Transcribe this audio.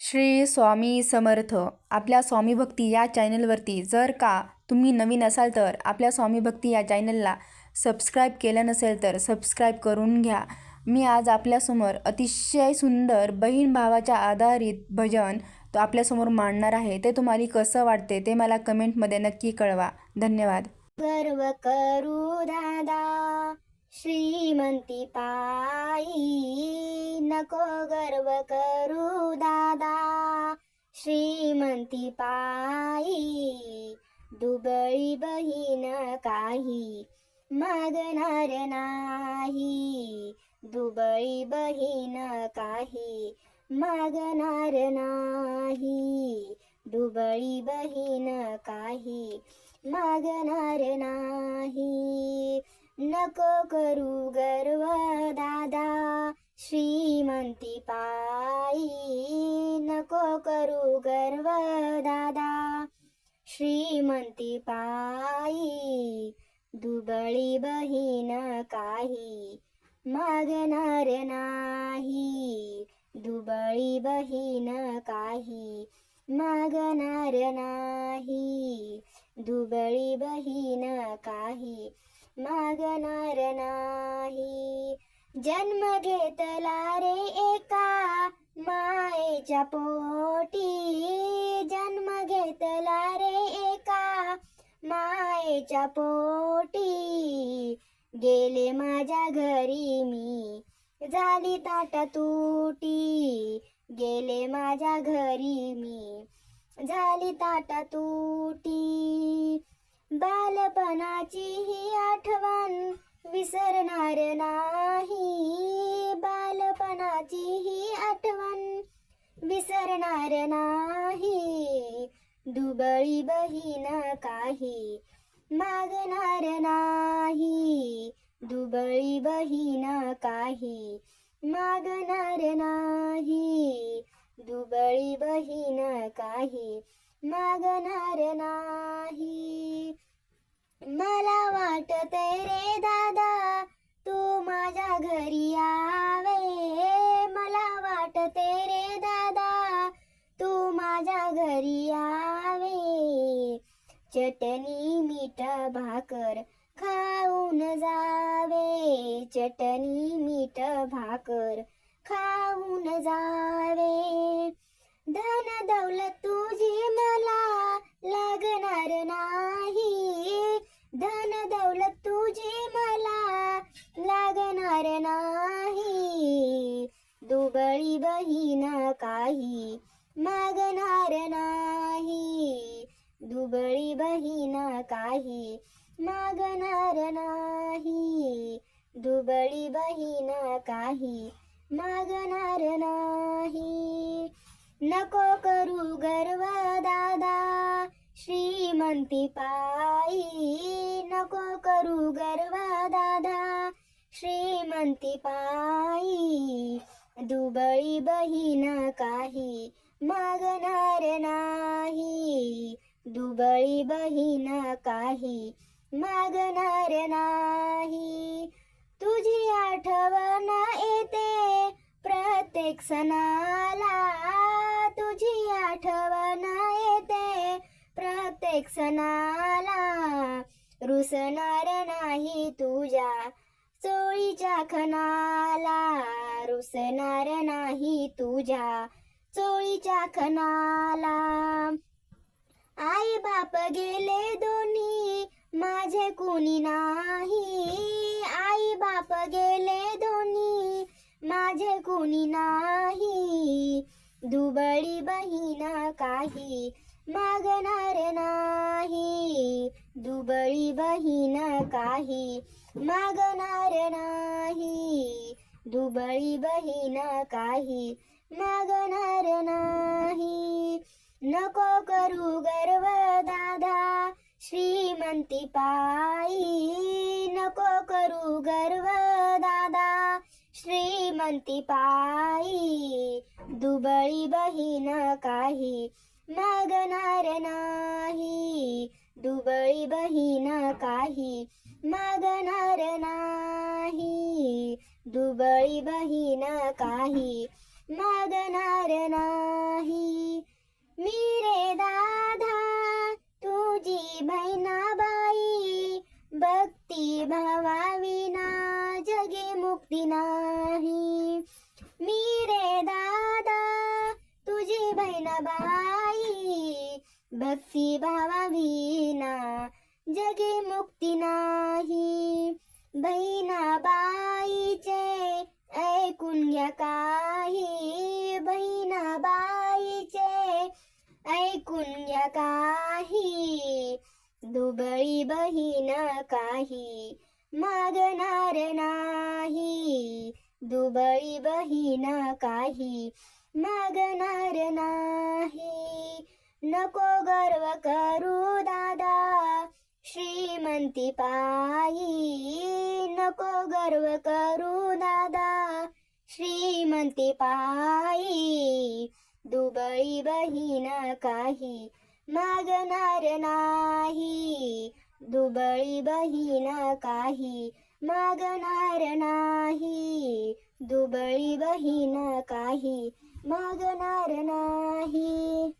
श्री स्वामी समर्थ. आपल्या स्वामी भक्ती या चॅनलवरती जर का तुम्ही नवीन असाल तर आपल्या स्वामी भक्ती या चॅनलला सबस्क्राईब केलं नसेल तर सबस्क्राईब करून घ्या. मी आज आपल्यासमोर अतिशय सुंदर बहीण भावाच्या आधारित भजन तो आपल्यासमोर मांडणार आहे. ते तुम्हाला कसं वाटते ते मला कमेंटमध्ये नक्की कळवा. धन्यवाद. गर्व करू दादा. श्रीमंती पायी नको गर्व करू दादा. श्रीमंती पायी दुबळी बहीण काही मागणार नाही. दुबळी बहीण काही मागणार नाही. दुबळी बहीण काही मागणार नाही. नको करू गर्व दादा. श्रीमंती पायी. नको करू गर्व दादा. श्रीमंती पायी. दुबळी बहीण काही मागणार नाही. दुबळी बहीण काही मागणार नाही. दुबळी बहीण काही मागणार नाही. जन्म घेतला रे एका मायेच्या पोटी. जन्म घेतला रे एका मायेच्या पोटी. गेले माझ्या घरी मी झाली ताट तुटी. गेले माझ्या घरी मी झाली ताट तुटी. बालपणाची ही आठवण विसरणार नाही. बालपणाची ही आठवण विसरणार नाही. दुबळी बहीण काही मागणार नाही. दुबळी बहीण काही मागणार नाही. दुबळी बहीण काही मागणार नाही. मला वाटते रे दादा तू माझ्या घरी यावे. मला वाटते रे दादा तू माझ्या घरी यावे. चटणी मीठ भाकर खाऊन जावे. चटणी मीठ भाकर खाऊन जावे. धन दौलत तुझी काही मागणार नाही. दुबळी बहीण काही मागणार नाही. नको करू गर्व दादा श्रीमंती पायी. नको करू गर्व दादा श्रीमंती पायी. दुबळी बहीण काही मागणार नाही. दुबळी बहीण काही मागणार नाही. तुझी आठवण येते प्रत्येक सणाला. तुझी आठवण येते प्रत्येक सणाला. रुसणार नाही तुझ्या चोळीच्या खणाला. रुसणार नाही तुझ्या चोळीच्या खणाला. बाप गेले दोन्ही. माझे कुणी नाही. आई बाप गेले दोन्ही. माझे कुणी नाही. दुबळी बहीण काही मागणार नाही. दुबळी बहीण काही मागणार नाही. दुबळी बहीण काही मागणार नाही. नको करू गर्व दादा. श्रीमंती पायी. नको करू गर्व दादा. श्रीमंती पायी. दुबळी बहीण काही मागणार नाही. दुबळी बहीण काही मागणार नाही. दुबळी बहीण काही मागणार नाही. मी रे दादा तुझी बहिणाबाई भक्ती भावाविना जगी मुक्ती नाही. मी रे दादा तुझी बहिणाबाई भक्ती भावाविना जगी मुक्ती नाही. बहिणाबाईचे ऐकून घ्या काही बहिणाबाई ऐकून घ्या काही. दुबळी बहीण काही मागणार नाही. दुबळी बहीण काही मागणार नाही. नको गर्व करू दादा श्रीमंती पायी. नको गर्व करू दादा श्रीमंती पायी. दुबळी बहीण काही मागणार नाही. दुबळी बहीण काही मागणार नाही. दुबळी बहीण काही मागणार नाही.